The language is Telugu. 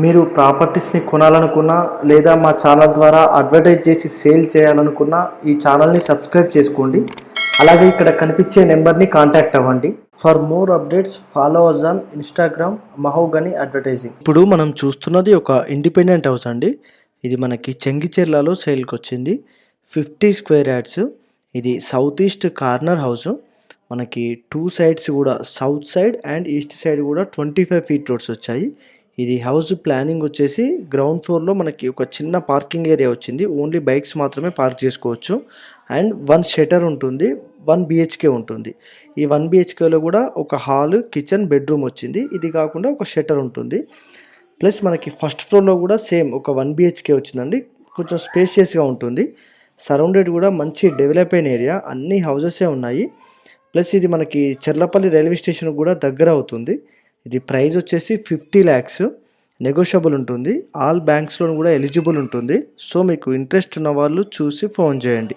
మీరు ప్రాపర్టీస్ని కొనాలనుకున్నా లేదా మా ఛానల్ ద్వారా అడ్వర్టైజ్ చేసి సేల్ చేయాలనుకున్నా ఈ ఛానల్ని సబ్స్క్రైబ్ చేసుకోండి. అలాగే ఇక్కడ కనిపించే నెంబర్ని కాంటాక్ట్ అవ్వండి. For more updates follow us on Instagram mahogany advertising ఇప్పుడు మనం చూస్తున్నది ఒక ఇండిపెండెంట్ హౌస్ అండి. ఇది మనకి చెంగిచెర్లలో సేల్కి వచ్చింది. ఫిఫ్టీ స్క్వేర్ యాడ్స్ ఇది సౌత్ ఈస్ట్ కార్నర్ హౌస్. మనకి టూ సైడ్స్ కూడా south side and east side కూడా ట్వంటీ ఫైవ్ ఫీట్ రోడ్స్ వచ్చాయి. ఇది హౌస్ ప్లానింగ్ వచ్చేసి గ్రౌండ్ ఫ్లోర్లో మనకి ఒక చిన్న పార్కింగ్ ఏరియా వచ్చింది. ఓన్లీ బైక్స్ మాత్రమే పార్క్ చేసుకోవచ్చు. అండ్ వన్ షెటర్ ఉంటుంది వన్ బిహెచ్కే ఉంటుంది. ఈ వన్ బిహెచ్కేలో కూడా ఒక హాల్ కిచెన్ బెడ్రూమ్ వచ్చింది. ఇది కాకుండా ఒక షెటర్ ఉంటుంది. ప్లస్ మనకి ఫస్ట్ ఫ్లోర్లో కూడా సేమ్ ఒక వన్ బిహెచ్కే వచ్చిందండి. కొంచెం స్పేషియస్గా ఉంటుంది. సరౌండెడ్ కూడా మంచి డెవలప్ అయిన ఏరియా అన్ని హౌజెసే ఉన్నాయి. ప్లస్ ఇది మనకి చెర్లపల్లి రైల్వే స్టేషన్ కూడా దగ్గర అవుతుంది. ఇది ప్రైస్ వచ్చేసి ఫిఫ్టీ ల్యాక్స్. నెగోషియబుల్ ఉంటుంది. ఆల్ బ్యాంక్స్లో కూడా ఎలిజిబుల్ ఉంటుంది. సో మీకు ఇంట్రెస్ట్ ఉన్న వాళ్ళు చూసి ఫోన్ చేయండి.